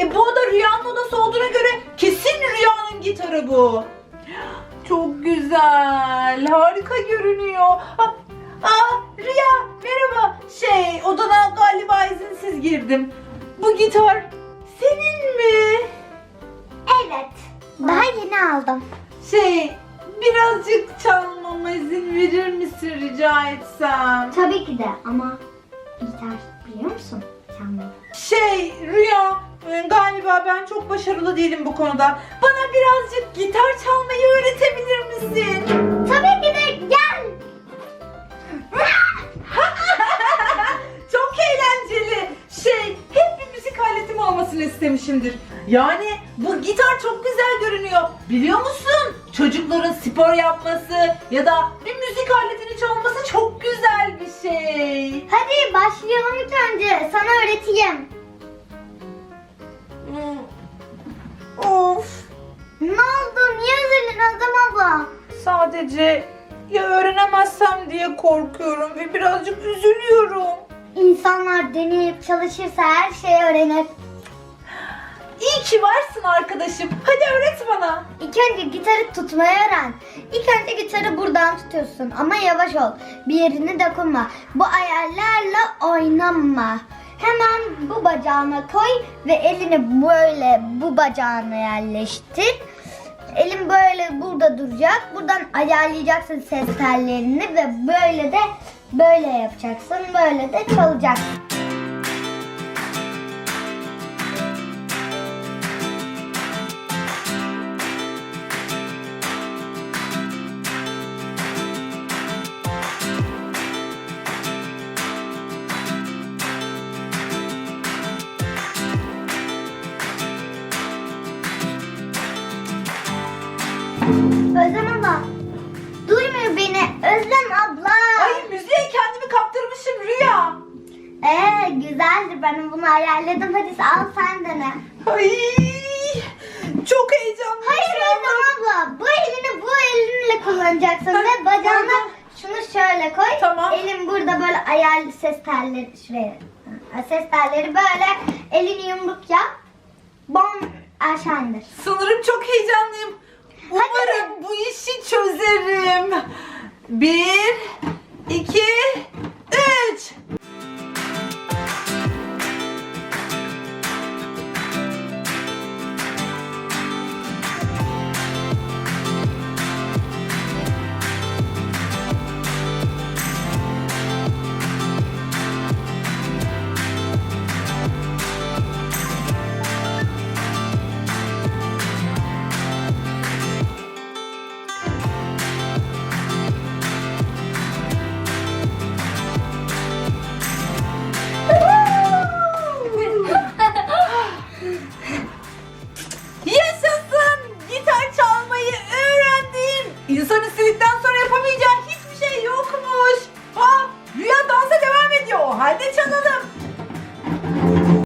çalışma odası olduğuna göre kesin Rüya'nın gitarı bu. Çok güzel. Harika görünüyor. Aa, aa, Rüya merhaba. Şey odana galiba izinsiz girdim. Bu gitar senin mi? Evet. Daha yeni aldım. Şey birazcık çalmama izin verir misin rica etsem? Tabii ki de ama gitar biliyor musun? Çalmayı. Şey Rüya e, galiba ben çok başarılı değilim bu konuda. Bana birazcık gitar çalmayı öğretebilir misin? Tabii ki de gel. Çok eğlenceli. Şey hep bir müzik aletim olmasını istemişimdir. Yani bu gitar çok güzel görünüyor. Biliyor musun? Çocukların spor yapması ya da bir müzik aletini çalması çok güzel bir şey. Hadi başlayalım ilk önce. Sana öğreteyim. Of. Ne oldu? Niye üzüldün Özlem abla? Sadece ya öğrenemezsem diye korkuyorum ve birazcık üzülüyorum. İnsanlar deneyip çalışırsa her şeyi öğrenir. İyi ki varsın arkadaşım. Hadi öğret bana. İlk önce gitarı tutmayı öğren. İlk önce gitarı buradan tutuyorsun ama yavaş ol. Bir yerini dokunma. Bu ayarlarla oynama. Hemen bu bacağına koy ve elini böyle bu bacağına yerleştir. Elin böyle burada duracak. Buradan ayarlayacaksın ses tellerini ve böyle de böyle yapacaksın. Böyle de çalacaksın. Özlem abla. Duymuyor beni. Özlem abla. Ay müziğe kendimi kaptırmışım Rüya. Ee güzeldir. Ben bunu ayarladım. Hadi al sen dene. Ay çok heyecanlıyım. Hayır Özlem abla. Bu elini bu elinle kullanacaksın Ha, ve bacağına şunu şöyle koy. Tamam. Elin burada böyle ayarlı ses telleri şuraya. Ses telleri böyle elini yumruk yap. Bom aşağı indir. Sanırım çok heyecanlıyım. Çözerim. Bir, iki.